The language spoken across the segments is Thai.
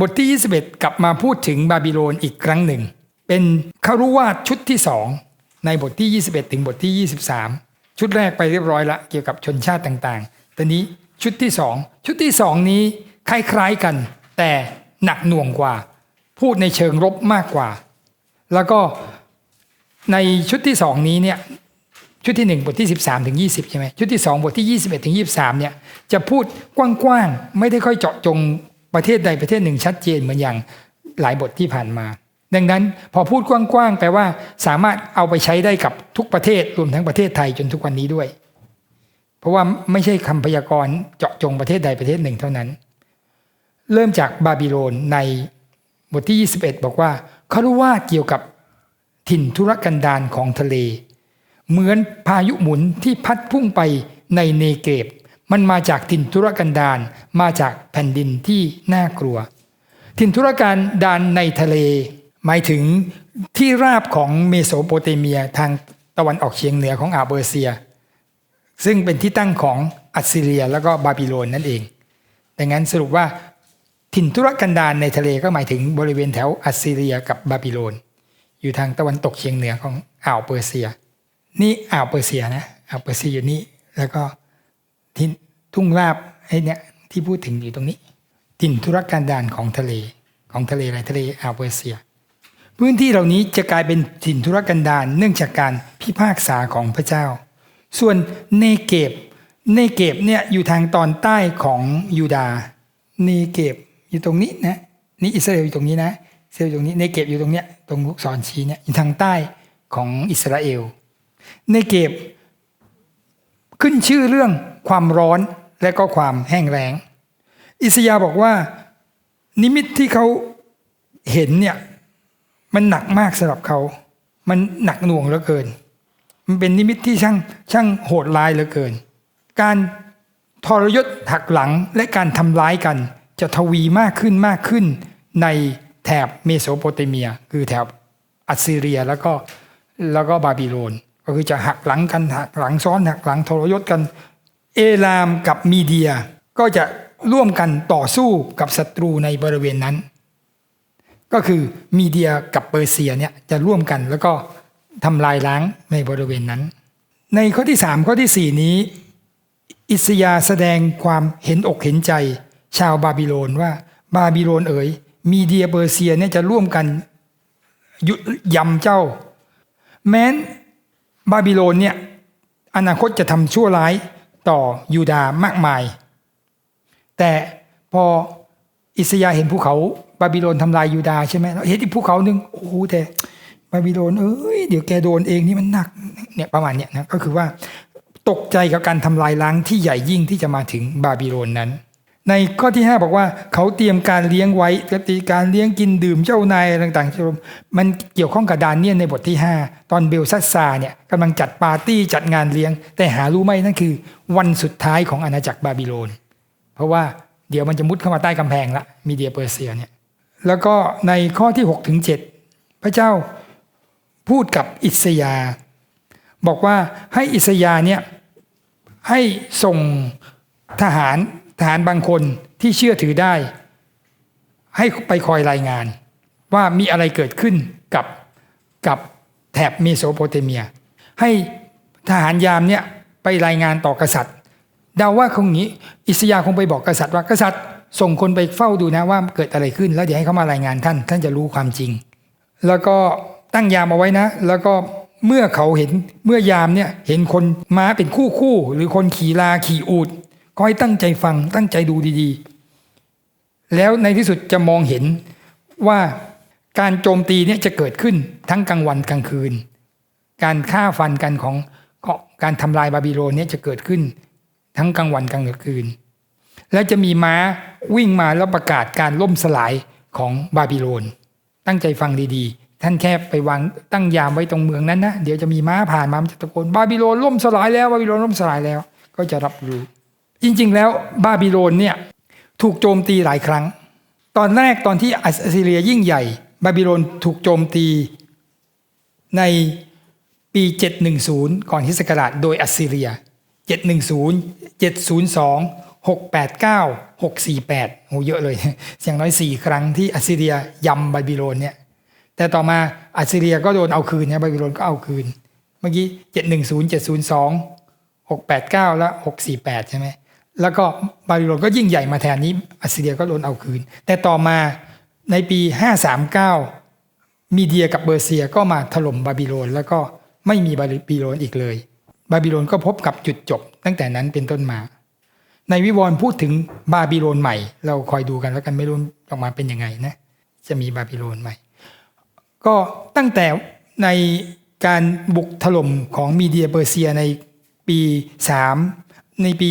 บทที่ 21 กลับมาพูดถึงบาบิโลนอีกครั้งหนึ่ง เป็นคารุวาสชุดที่สองในบทที่ 21 ถึงบทที่ 23 ชุดแรกไปเรียบร้อยละเกี่ยวกับชนชาติต่างๆ ตอนนี้ชุดที่สองชุดที่สองนี้คล้ายๆกัน แต่หนักหน่วงกว่า พูดในเชิงรบมากกว่า แล้วก็ในชุดที่สองนี้เนี่ยชุดที่หนึ่งบทที่ 13ถึง20 ใช่ไหมชุดที่สองบทที่ 21ถึง23เนี่ยจะพูดกว้างๆ ไม่ได้ค่อยเจาะจง ประเทศใดประเทศหนึ่งชัดเจนเหมือนอย่างหลายบทที่ผ่านมา ดังนั้นพอพูดกว้างๆแปลว่า สามารถเอาไปใช้ได้กับทุกประเทศรวมทั้งประเทศไทยจนทุกวันนี้ด้วย เพราะว่าไม่ใช่คำพยากรณ์เจาะจงประเทศใดประเทศหนึ่งเท่านั้น เริ่มจากบาบิโลนในบทที่ 21 บอกว่าเขารู้ว่าเกี่ยวกับถิ่นธุรกันดารของทะเล เหมือนพายุหมุนที่พัดพุ่งไปในเนเกรบ มันมาจากถิ่นธุรกันดารมาจากแผ่นดินที่น่ากลัว ถิ่นธุรกันดารในทะเล หมายถึงที่ราบของเมโสโปเตเมียทางตะวันออกเฉียงเหนือของอาเบอร์เซีย ซึ่งเป็นที่ตั้งของอัสซีเรียแล้วก็บาบิโลนนั่นเอง ดังนั้นสรุปว่าถิ่นธุรกันดารในทะเลก็หมายถึงบริเวณแถวอัสซีเรียกับบาบิโลน อยู่ทางตะวันตกเฉียงเหนือของอ่าวเปอร์เซีย นี่อ่าวเปอร์เซียนะอ่าวเปอร์เซียอยู่นี่แล้วก็ที่ ทุ่งราบไอ้เนี่ยที่พูดถึงอยู่ตรงนี้ถิ่นธุรกันดารของทะเลของทะเลอะไรทะเลอาเปอร์เซีย พื้นที่เหล่านี้จะกลายเป็นถิ่นธุรกันดารเนื่องจากการพิพากษาของพระเจ้า ส่วนเนเกบเนเกบเนี่ยอยู่ทางตอนใต้ของยูดาเนเกบอยู่ตรงนี้นะนี่อิสราเอลอยู่ตรงนี้นะอิสราเอลอยู่ตรงนี้เนเกบอยู่ตรงเนี้ยตรงลูกศรชี้เนี่ยอยู่ทางใต้ของอิสราเอลเนเกบขึ้นชื่อเรื่องความร้อน และก็ความแห้งแล้ง อิสยาบอกว่า นิมิตที่เขาเห็นเนี่ยมันหนักมากสำหรับเขา มันหนักหน่วงเหลือเกิน มันเป็นนิมิตที่ช่างช่างโหดร้ายเหลือเกิน การทรยศหักหลังและการทำร้ายกัน จะทวีมากขึ้นมากขึ้นในแถบเมโสโปเตเมีย คือแถบอัสซีเรียแล้วก็แล้วก็บาบิโลน ก็คือจะหักหลังกันหักหลังซ้อนหักหลังทรยศกัน เอลามกับมีเดียก็จะร่วมกันต่อสู้กับศัตรูในบริเวณนั้น ก็คือมีเดียกับเปอร์เซียเนี่ยจะร่วมกันแล้วก็ทำลายล้างในบริเวณนั้น ในข้อที่ 3 ข้อทีสี่4 นี้ อิสยาแสดงความเห็นอกเห็นใจ ชาวบาบิโลนว่าบาบิโลนเอ๋ยมีเดียเปอร์เซียเนี่ยจะร่วมกันยุยำเจ้า แม้นบาบิโลนเนี่ยอนาคตจะทำชั่วร้าย ต่อยูดาห์มากมาย แต่พออิสยาเห็นภูเขาบาบิโลนทำลายยูดาห์ใช่ไหมเราเห็นอีกภูเขาหนึ่งโอ้โหแต่บาบิโลนเอ้ยเดี๋ยวแกโดนเองนี่มันหนักเนี่ยประมาณเนี้ยนะก็คือว่าตกใจกับการทำลายล้างที่ใหญ่ยิ่งที่จะมาถึงบาบิโลนนั้น ในข้อที่ 5 บอกว่าเขาเตรียมการเลี้ยงไว้ปฏิการเลี้ยงกินดื่มเจ้านายต่างๆ มันเกี่ยวข้องกับดานเนียนในบทที่ 5 ตอนเบลซัสซาเนี่ยกำลังจัดปาร์ตี้จัดงานเลี้ยง แต่หารู้ไหมนั่นคือ วันสุดท้ายของอาณาจักรบาบิโลน เพราะว่าเดี๋ยวมันจะมุดเข้ามาใต้กำแพงละมีเดียเปอร์เซียเนี่ยแล้วก็ในข้อที่6ถึง7พระเจ้าพูดกับอิสยา บอกว่าให้อิสยาเนี่ยให้ส่งทหาร ทหารบางคนที่เชื่อถือได้ ให้ไปคอยรายงาน ว่ามีอะไรเกิดขึ้นกับกับแถบเมโสโปเตเมีย ให้ทหารยามเนี่ยไปรายงานต่อกษัตริย์เดาว่าคงนี้ อิสยาคงไปบอกกษัตริย์ว่ากษัตริย์ส่งคนไปเฝ้าดูนะว่าเกิดอะไรขึ้น แล้วเดี๋ยวให้เขามารายงานท่าน ท่านจะรู้ความจริง แล้วก็ตั้งยามเอาไว้นะ แล้วก็เมื่อเขาเห็นเมื่อยามเนี่ยเห็นคนม้าเป็นคู่คู่หรือคนขี่ลาขี่อูด ก็ให้ตั้งใจฟังตั้งใจดูดีๆ แล้วในที่สุดจะมองเห็นว่าการโจมตีเนี่ยจะเกิดขึ้นทั้งกลางวันกลางคืน การฆ่าฟันกันของการทำลายบาบิโลนเนี่ยจะเกิดขึ้น ทั้งกลางวันกลางคืน และจะมีม้าวิ่งมาแล้วประกาศการล่มสลายของบาบิโลน ตั้งใจฟังดีๆ ท่านแค่ไปวางตั้งยามไว้ตรงเมืองนั้นนะเดี๋ยวจะมีม้าผ่านมามันจะตะโกนบาบิโลนล่มสลายแล้วบาบิโลนล่มสลายแล้ว ก็จะรับรู้ จริงๆ แล้วบาบิโลนเนี่ยถูกโจมตีหลายครั้ง ตอนแรกตอนที่อัสซีเรียยิ่งใหญ่ บาบิโลนถูกโจมตีในปี 710 ก่อนคริสตศักราชโดยอัสซีเรีย 710 702 689 648โอ้เยอะเลยอย่างน้อย 4 ครั้งที่อัสซีเรียยำบาบิโลนเนี่ยแต่ต่อมาอัสซีเรียก็โดนเอาคืนนะบาบิโลนก็เอาคืน เมื่อกี้ 710 702 689 แล้ว 648 ใช่ไหม แล้วก็บาบิโลนก็ยิ่งใหญ่มาแทนนี้อัสซีเรียก็โดนเอาคืน แต่ต่อมาในปี 539 มีเดียกับเบอร์เซียก็มาถล่มบาบิโลนแล้วก็ไม่มีบาบิโลนอีกเลย บาบิโลนก็พบกับจุดจบ ตั้งแต่นั้นเป็นต้นมา ในวิวรณ์พูดถึงบาบิโลนใหม่ เราคอยดูกันแล้วกันไม่รู้ออกมาเป็นยังไงนะจะมีบาบิโลนใหม่ ก็ตั้งแต่ในการบุกถล่มของมีเดียเปอร์เซียในปี 3 ในปี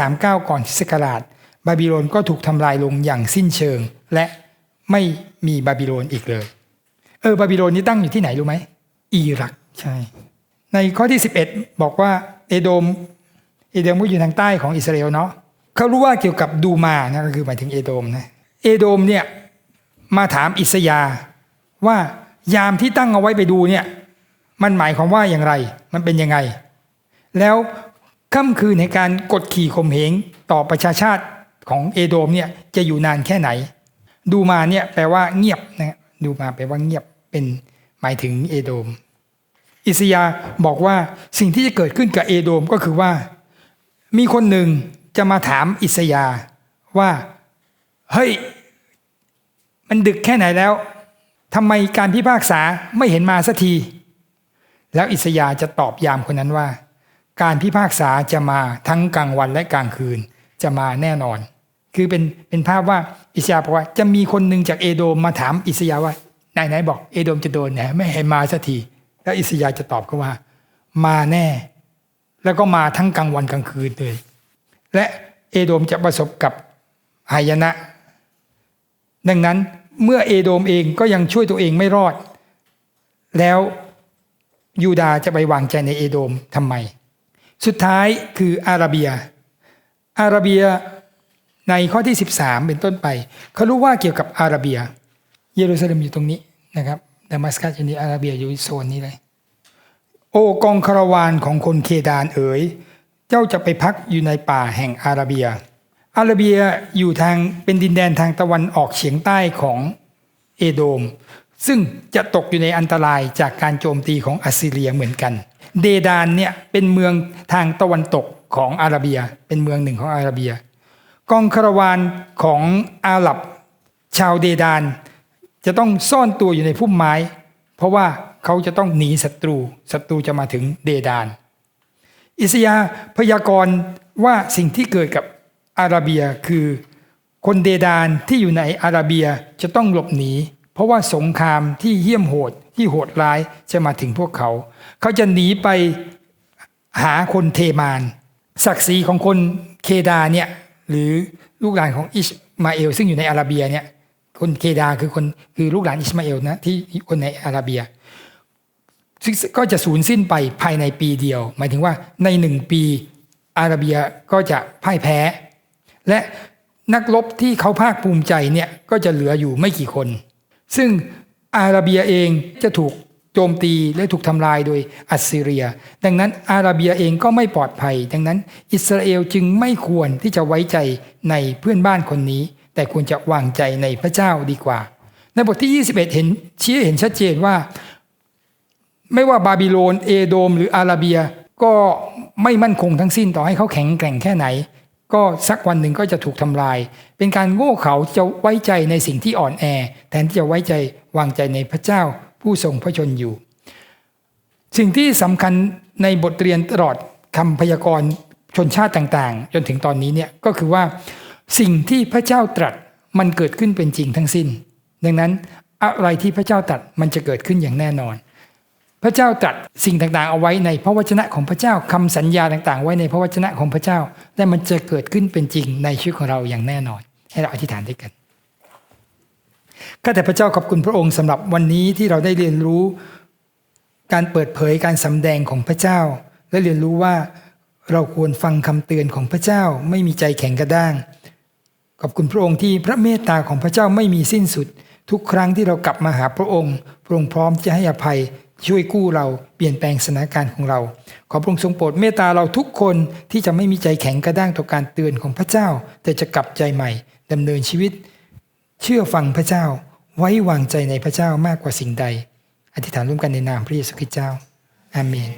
539 ก่อนคริสต์ศักราชบาบิโลนก็ถูกทำลายลงอย่างสิ้นเชิง และไม่มีบาบิโลนอีกเลย เออบาบิโลนนี้ตั้งอยู่ที่ไหนรู้ไหมอิรักใช่ ในข้อที่ 11 บอกว่าเอโดมเอโดมก็อยู่ทางใต้ของอิสราเอลเนาะเขารู้ว่าเกี่ยวกับดูมานะก็คือหมายถึงเอโดมนะเอโดมเนี่ยมาถามอิสยาว่ายามที่ตั้งเอาไว้ไปดูเนี่ยมันหมายความว่าอย่างไร มันเป็นยังไง แล้ว ค่ำคืนในการกดขี่ข่มเหงต่อประชาชาติของเอโดมเนี่ยจะอยู่นานแค่ไหน ดูมาเนี่ยแปลว่าเงียบนะดูมาแปลว่าเงียบเป็นหมายถึงเอโดม อิสยาบอกว่าสิ่งที่จะเกิดขึ้นกับเอโดมก็คือว่า มีคนหนึ่งจะมาถามอิสยาว่าเฮ้ยมันดึกแค่ไหนแล้วทำไมการพิพากษาไม่เห็นมาสักที แล้วอิสยาจะตอบยามคนนั้นว่า การพิพากษาจะมาทั้งกลางวันและกลางคืนจะมาแน่นอน คือเป็นเป็นภาพว่าอิสยาบอกว่าจะมีคนหนึ่งจากเอโดมมาถามอิสยาว่าไหนไหนบอกเอโดมจะโดนไหนไม่เห็นมาสักทีแล้วอิสยาจะตอบเขาว่า มาแน่ แล้วก็มาทั้งกลางวันกลางคืนเลย และเอโดมจะประสบกับหายนะ ดังนั้นเมื่อเอโดมเองก็ยังช่วยตัวเองไม่รอด แล้วยูดาจะไปวางใจในเอโดมทำไม สุดท้ายคืออาราเบีย อาราเบียในข้อที่ 13 เป็นต้นไป เขารู้ว่าเกี่ยวกับอาราเบีย เยรูซาเล็มอยู่ตรงนี้นะครับดามัสกัสอยู่นี้อาราเบียอยู่โซนนี้เลย โอกองคาราวานของคนเคดานเอ๋ยเจ้าจะไปพักอยู่ในป่าแห่งอาราเบีย อาราเบียอยู่ทางเป็นดินแดนทางตะวันออกเฉียงใต้ของเอโดม ซึ่งจะตกอยู่ในอันตรายจากการโจมตีของอัสซีเรียเหมือนกัน เดดานเนี่ยเป็นเมืองทางตะวันตกของอาราเบีย เป็นเมืองหนึ่งของอาราเบีย กองคาราวานของอาหรับชาวเดดาน จะต้องซ่อนตัวอยู่ในพุ่มไม้ เพราะว่าเขาจะต้องหนีศัตรูศัตรูจะมาถึงเดดาน อิสยาพยากรณ์ว่าสิ่งที่เกิดกับอาราเบียคือ คนเดดานที่อยู่ในอาราเบียจะต้องหลบหนี ราะว่าสงครามที่เหี้ยมโหดที่โหดร้ายจะมาถึงพวกเขา เขาจะหนีไปหาคนเทมาน ศักดิ์ศรีของคนเคดาเนี่ยหรือลูกหลานของอิชมาเอล ซึ่งอยู่ในอาราเบียเนี่ยคนเคดาคือคนคือลูกหลานอิชมาเอลนะที่คนในอาราเบียก็จะสูญสิ้นไปภายในปีเดียว หมายถึงว่าในหนึ่งปีอาราเบียก็จะพ่ายแพ้ และนักรบที่เขาภาคภูมิใจเนี่ยก็จะเหลืออยู่ไม่กี่คน ซึ่งอาราเบียเองจะถูกโจมตีและถูกทำลายโดยอัสซีเรีย ดังนั้นอาราเบียเองก็ไม่ปลอดภัย ดังนั้น อิสราเอลจึงไม่ควรที่จะไว้ใจในเพื่อนบ้านคนนี้ แต่ควรจะวางใจในพระเจ้าดีกว่า ในบทที่ 21 เห็นชี้เห็นชัดเจนว่า ไม่ว่าบาบิโลนเอโดม หรืออาราเบียก็ไม่มั่นคงทั้งสิ้นต่อให้เขาแข็งแกร่งแค่ไหน ก็สักวันหนึ่งก็จะถูกทำลาย เป็นการโง่เขาจะไว้ใจในสิ่งที่อ่อนแอ แทนที่จะไว้ใจวางใจในพระเจ้าผู้ทรงพระชนอยู่ สิ่งที่สำคัญในบทเรียนตลอดคำพยากรณ์ชนชาติต่างๆ จนถึงตอนนี้เนี่ยก็คือว่าสิ่งที่พระเจ้าตรัสมันเกิดขึ้นเป็นจริงทั้งสิ้น ดังนั้นอะไรที่พระเจ้าตรัสมันจะเกิดขึ้นอย่างแน่นอน พระเจ้าตรัสสิ่งต่างๆ เอาไว้ในพระวจนะของพระเจ้าคำสัญญาต่างๆ ไว้ในพระวจนะของพระเจ้า และมันจะเกิดขึ้นเป็นจริงในชีวิตของเราอย่างแน่นอน ให้เราอธิษฐานด้วยกัน ข้าแต่พระเจ้าขอบคุณพระองค์สำหรับวันนี้ที่เราได้เรียนรู้ การเปิดเผยการสำแดงของพระเจ้า และเรียนรู้ว่าเราควรฟังคำเตือนของพระเจ้าไม่มีใจแข็งกระด้าง ขอบคุณพระองค์ที่พระเมตตาของพระเจ้าไม่มีสิ้นสุด ทุกครั้งที่เรากลับมาหาพระองค์ พระองค์พร้อมจะให้อภัยช่วยกู้เราเปลี่ยนแปลงสถานการณ์ของเรา ขอพระองค์ทรงโปรดเมตตาเราทุกคนที่จะไม่มีใจแข็งกระด้างต่อการเตือนของพระเจ้า แต่จะกลับใจใหม่ดำเนินชีวิต เชื่อฟังพระเจ้าไว้วางใจในพระเจ้ามากกว่าสิ่งใด อธิษฐานร่วมกันในนามพระเยซูคริสต์เจ้าอาเมน